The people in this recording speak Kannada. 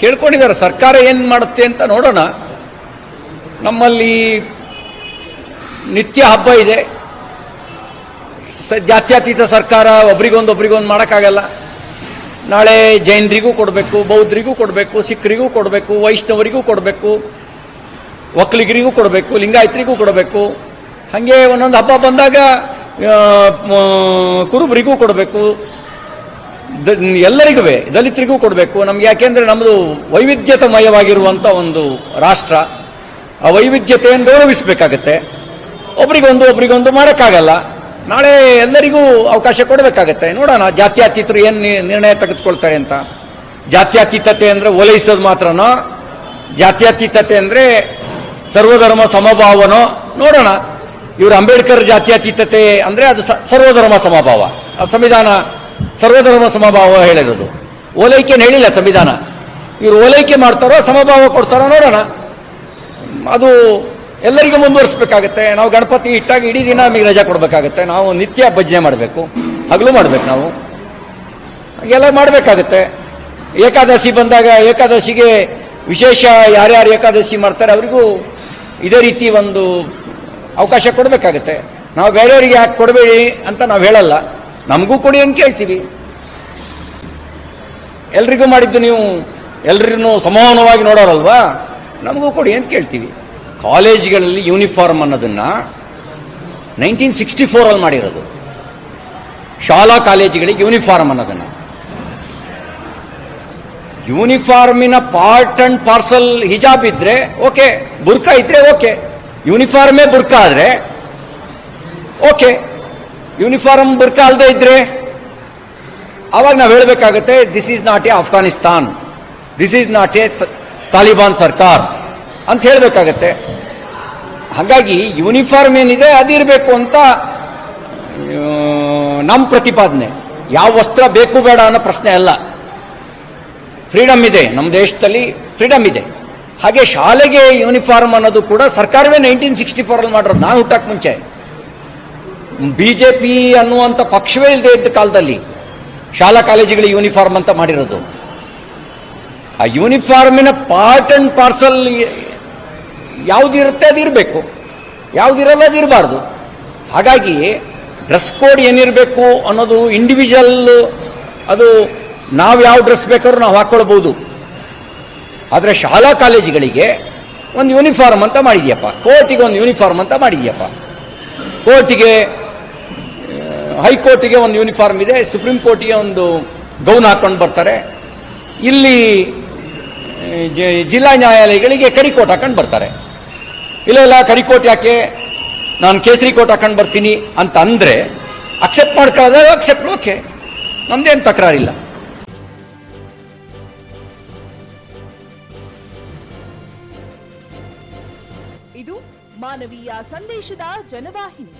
ಕೇಳ್ಕೊಂಡಿದ್ದಾರೆ. ಸರ್ಕಾರ ಏನು ಮಾಡುತ್ತೆ ಅಂತ ನೋಡೋಣ. ನಮ್ಮಲ್ಲಿ ನಿತ್ಯ ಹಬ್ಬ ಇದೆ. ಸ ಜಾತ್ಯತೀತ ಸರ್ಕಾರ ಒಬ್ರಿಗೊಂದು ಒಬ್ರಿಗೊಂದು ಮಾಡೋಕ್ಕಾಗಲ್ಲ. ನಾಳೆ ಜೈನರಿಗೂ ಕೊಡಬೇಕು, ಬೌದ್ಧರಿಗೂ ಕೊಡಬೇಕು, ಸಿಖ್ರಿಗೂ ಕೊಡಬೇಕು, ವೈಷ್ಣವರಿಗೂ ಕೊಡಬೇಕು ಒಕ್ಕಲಿಗರಿಗೂ ಕೊಡಬೇಕು, ಲಿಂಗಾಯತ್ರಿಗೂ ಕೊಡಬೇಕು. ಹಾಗೆ ಒಂದೊಂದು ಹಬ್ಬ ಬಂದಾಗ ಕುರುಬರಿಗೂ ಕೊಡಬೇಕು. ಎಲ್ಲರಿಗೂ ದಲಿತರಿಗೂ ಕೊಡಬೇಕು. ನಮ್ಗೆ ಯಾಕೆಂದ್ರೆ ನಮ್ಮದು ವೈವಿಧ್ಯತಮಯವಾಗಿರುವಂಥ ಒಂದು ರಾಷ್ಟ್ರ. ಆ ವೈವಿಧ್ಯತೆಯನ್ನು ಗೌರವಿಸಬೇಕಾಗತ್ತೆ. ಒಬ್ರಿಗೊಂದು ಒಬ್ರಿಗೊಂದು ಮಾಡೋಕ್ಕಾಗಲ್ಲ. ನಾಳೆ ಎಲ್ಲರಿಗೂ ಅವಕಾಶ ಕೊಡಬೇಕಾಗತ್ತೆ. ನೋಡೋಣ, ಜಾತ್ಯಾತೀತರು ಏನು ನಿರ್ಣಯ ತೆಗೆದುಕೊಳ್ತಾರೆ ಅಂತ. ಜಾತ್ಯಾತೀತತೆ ಅಂದರೆ ಓಲೈಸೋದು ಮಾತ್ರನೋ, ಜಾತ್ಯಾತೀತತೆ ಅಂದರೆ ಸರ್ವಧರ್ಮ ಸಮಭಾವನೋ, ನೋಡೋಣ. ಇವರು ಅಂಬೇಡ್ಕರ್ ಜಾತ್ಯಾತೀತತೆ ಅಂದರೆ ಅದು ಸರ್ವಧರ್ಮ ಸಮಭಾವ. ಅದು ಸಂವಿಧಾನ ಸರ್ವಧರ್ಮ ಸಮಭಾವ ಹೇಳಿರೋದು. ಓಲೈಕೆಯನ್ನು ಹೇಳಿಲ್ಲ ಸಂವಿಧಾನ. ಇವರು ಓಲೈಕೆ ಮಾಡ್ತಾರೋ, ಸಮಭಾವ ಕೊಡ್ತಾರೋ ನೋಡೋಣ. ಅದು ಎಲ್ಲರಿಗೂ ಮುಂದುವರಿಸ್ಬೇಕಾಗತ್ತೆ. ನಾವು ಗಣಪತಿ ಇಟ್ಟಾಗ ಇಡೀ ದಿನ ನಮಗೆ ರಜಾ ಕೊಡಬೇಕಾಗತ್ತೆ. ನಾವು ನಿತ್ಯ ಭಜನೆ ಮಾಡಬೇಕು. ಹಗಲು ಮಾಡ್ಬೇಕು ನಾವು. ಹಾಗೆಲ್ಲ ಮಾಡಬೇಕಾಗತ್ತೆ. ಏಕಾದಶಿ ಬಂದಾಗ ಏಕಾದಶಿಗೆ ವಿಶೇಷ ಯಾರ್ಯಾರು ಏಕಾದಶಿ ಮಾಡ್ತಾರೆ ಅವರಿಗೂ ಇದೇ ರೀತಿ ಒಂದು ಅವಕಾಶ ಕೊಡಬೇಕಾಗತ್ತೆ. ನಾವು ಬೇರೆಯವರಿಗೆ ಯಾಕೆ ಕೊಡಬೇಡಿ ಅಂತ ನಾವು ಹೇಳಲ್ಲ. ನಮಗೂ ಕೊಡಿ ಅಂತ ಕೇಳ್ತೀವಿ. ಎಲ್ರಿಗೂ ಮಾಡಿದ್ದು ನೀವು ಎಲ್ರಿಗೂ ಸಮಾನವಾಗಿ ನೋಡೋರಲ್ವಾ? ನಮಗೂ ಕೊಡಿ ಅಂತ ಕೇಳ್ತೀವಿ. ಕಾಲೇಜ್ಗಳಲ್ಲಿ ಯೂನಿಫಾರ್ಮ್ ಅನ್ನೋದನ್ನ ನೈನ್ಟೀನ್ ಸಿಕ್ಸ್ಟಿ ಫೋರಲ್ಲಿ ಮಾಡಿರೋದು. ಶಾಲಾ ಕಾಲೇಜುಗಳಿಗೆ ಯೂನಿಫಾರ್ಮ್ ಅನ್ನೋದನ್ನ. ಯೂನಿಫಾರ್ಮಿನ ಪಾರ್ಟ್ ಅಂಡ್ ಪಾರ್ಸಲ್ ಹಿಜಾಬ್ ಇದ್ರೆ ಓಕೆ ಬುರ್ಕಾ ಇದ್ರೆ ಓಕೆ. ಯೂನಿಫಾರ್ಮೇ ಬುರ್ಕಾ ಆದ್ರೆ ಓಕೆ. ಯೂನಿಫಾರ್ಮ್ ಬುರ್ಕ ಅಲ್ಲದೆ ಇದ್ರೆ, ಅವಾಗ ನಾವು ಹೇಳಬೇಕಾಗತ್ತೆ this is not a Afghanistan this is not a Taliban ಸರ್ಕಾರ್. ಅಂತ ಹೇಳಬೇಕಾಗತ್ತೆ. ಹಾಗಾಗಿ ಯೂನಿಫಾರ್ಮ್ ಏನಿದೆ ಅದಿರಬೇಕು ಅಂತ ನಮ್ಮ ಪ್ರತಿಪಾದನೆ. ಯಾವ ವಸ್ತ್ರ ಬೇಕು ಬೇಡ ಅನ್ನೋ ಪ್ರಶ್ನೆ ಅಲ್ಲ. ಫ್ರೀಡಮ್ ಇದೆ. ನಮ್ಮ ದೇಶದಲ್ಲಿ ಫ್ರೀಡಮ್ ಇದೆ. ಹಾಗೆ ಶಾಲೆಗೆ ಯೂನಿಫಾರ್ಮ್ ಅನ್ನೋದು ಕೂಡ ಸರ್ಕಾರವೇ ನೈನ್ಟೀನ್ ಸಿಕ್ಸ್ಟಿ ಫೋರಲ್ಲಿ ಮಾಡಿರೋದು. ನಾನು ಹುಟ್ಟಕ್ಕೆ ಮುಂಚೆ. ಬಿ ಜೆ ಪಿ ಅನ್ನುವಂಥ ಪಕ್ಷವೇ ಇಲ್ಲದೆ ಇದ್ದ ಕಾಲದಲ್ಲಿ ಶಾಲಾ ಕಾಲೇಜುಗಳಿಗೆ ಯೂನಿಫಾರ್ಮ್ ಅಂತ ಮಾಡಿರೋದು. ಆ ಯೂನಿಫಾರ್ಮಿನ ಪಾರ್ಟ್ ಅಂಡ್ ಪಾರ್ಸಲ್ ಯಾವುದಿರುತ್ತೆ ಇರಬೇಕು. ಯಾವುದಿರಲ್ಲ ಅದು ಇರಬಾರ್ದು. ಹಾಗಾಗಿ ಡ್ರೆಸ್ ಕೋಡ್ ಏನಿರಬೇಕು ಅನ್ನೋದು ಇಂಡಿವಿಜುವಲ್ ಅದು ನಾವು ಯಾವ ಡ್ರೆಸ್ ಬೇಕಾದ್ರೂ ನಾವು ಹಾಕ್ಕೊಳ್ಬೋದು ಆದರೆ ಶಾಲಾ ಕಾಲೇಜುಗಳಿಗೆ ಒಂದು ಯೂನಿಫಾರ್ಮ್ ಅಂತ ಮಾಡಿದ್ಯಪ್ಪ. ಕೋರ್ಟಿಗೆ ಒಂದು ಯೂನಿಫಾರ್ಮ್ ಅಂತ ಮಾಡಿದ್ಯಪ್ಪ. ಕೋರ್ಟಿಗೆ ಹೈಕೋರ್ಟಿಗೆ ಒಂದು ಯೂನಿಫಾರ್ಮ್ ಇದೆ ಸುಪ್ರೀಂ ಕೋರ್ಟಿಗೆ ಒಂದು ಗೌನ್ ಹಾಕೊಂಡು ಬರ್ತಾರೆ. ಇಲ್ಲಿ ಜಿಲ್ಲಾ ನ್ಯಾಯಾಲಯಗಳಿಗೆ ಕರಿಕೋಟ್ ಹಾಕೊಂಡು ಬರ್ತಾರೆ. ಇಲ್ಲ ಇಲ್ಲ ಕರಿಕೋಟ್ ಯಾಕೆ? ನಾನು ಕೇಸರಿ ಕೋಟ್ ಹಾಕೊಂಡು ಬರ್ತೀನಿ ಅಂತ ಅಂದರೆ ಅಕ್ಸೆಪ್ಟ್ ಮಾಡ್ಕೊಳ್ಳೋದ್ರೆ ಅಕ್ಸೆಪ್ಟ್ ಓಕೆ ನಮ್ದೇನು ತಕರಾರಿಲ್ಲ. ಇದು ಮಾನವೀಯ ಸಂದೇಶದ ಜನವಾಹಿನಿ.